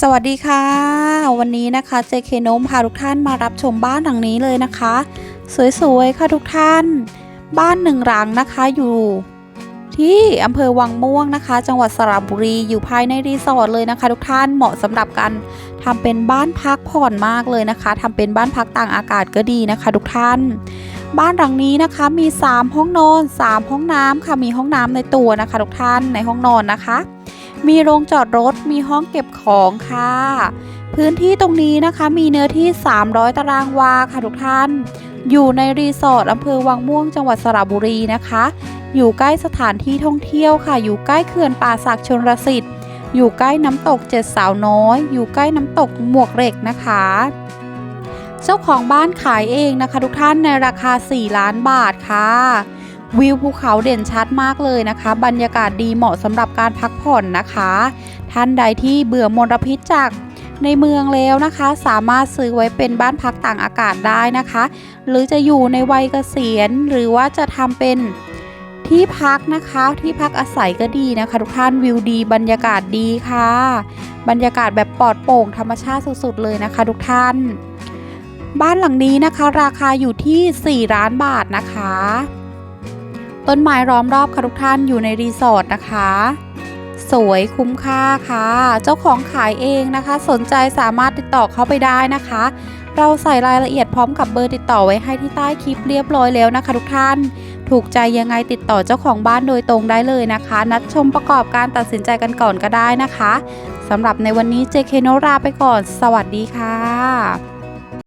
สวัสดีค่ะ วันนี้นะคะ JK โนมพาทุกท่านมารับชมบ้านหลังนี้เลยนะคะ สวยๆ ค่ะทุกท่าน บ้านหนึ่งหลังนะคะอยู่ที่อำเภอวังม่วงนะคะ จังหวัดสระบุรีอยู่ภายในรีสอร์ทเลยนะคะ ทุกท่านเหมาะสำหรับการทำเป็นบ้านพักผ่อนมากเลยนะคะทำเป็นบ้านพักต่างอากาศก็ดีนะคะ ทุกท่าน บ้านหลังนี้นะคะมี 3 ห้องนอน 3 ห้องน้ำค่ะมีห้องน้ำในตัวนะคะ ทุกท่านในห้องนอนนะคะ มีโรงจอดรถ มีห้องเก็บของค่ะ พื้นที่ตรงนี้นะคะมีเนื้อที่ 300 ตารางวาค่ะทุกท่าน อยู่ในรีสอร์ทอำเภอวังม่วงจังหวัดสระบุรีนะคะ อยู่ใกล้สถานที่ท่องเที่ยวค่ะ อยู่ใกล้เขื่อนป่าสักชนรสิทธิ์ อยู่ใกล้น้ำตกเจ็ดสาวน้อย อยู่ใกล้น้ำตกหมวกเหล็กนะคะเจ้าของบ้านขายเองนะคะ ทุกท่านในราคา 4 ล้านบาทค่ะ วิวภูเขาเด่นชัดมากเลยนะคะ บรรยากาศดีเหมาะสำหรับการพักผ่อนนะคะ ท่านใดที่เบื่อมลพิษจากในเมืองแล้วนะคะ สามารถซื้อไว้เป็นบ้านพักต่างอากาศได้นะคะ หรือจะอยู่ในวัยเกษียณหรือว่าจะทำเป็นที่พักนะคะที่พักอาศัยก็ดีนะคะ ทุกท่านวิวดี บรรยากาศดีค่ะ บรรยากาศแบบปลอดโปร่งธรรมชาติสุดๆเลยนะคะ ทุกท่าน บ้านหลังนี้นะคะ ราคาอยู่ที่ 4 ล้านบาทนะคะ ต้นไม้ล้อมรอบค่ะทุกท่านอยู่ในรีสอร์ทนะคะ สวยคุ้มค่าค่ะ เจ้าของขายเองนะคะ สนใจสามารถติดต่อเข้าไปได้นะคะ เราใส่รายละเอียดพร้อมกับเบอร์ติดต่อไว้ให้ที่ใต้คลิปเรียบร้อยแล้วนะคะ ทุกท่าน ถูกใจยังไงติดต่อเจ้าของบ้านโดยตรงได้เลยนะคะ นัดชมประกอบการตัดสินใจกันก่อนก็ได้นะคะสำหรับในวันนี้ JK โนราไปก่อน สวัสดีค่ะ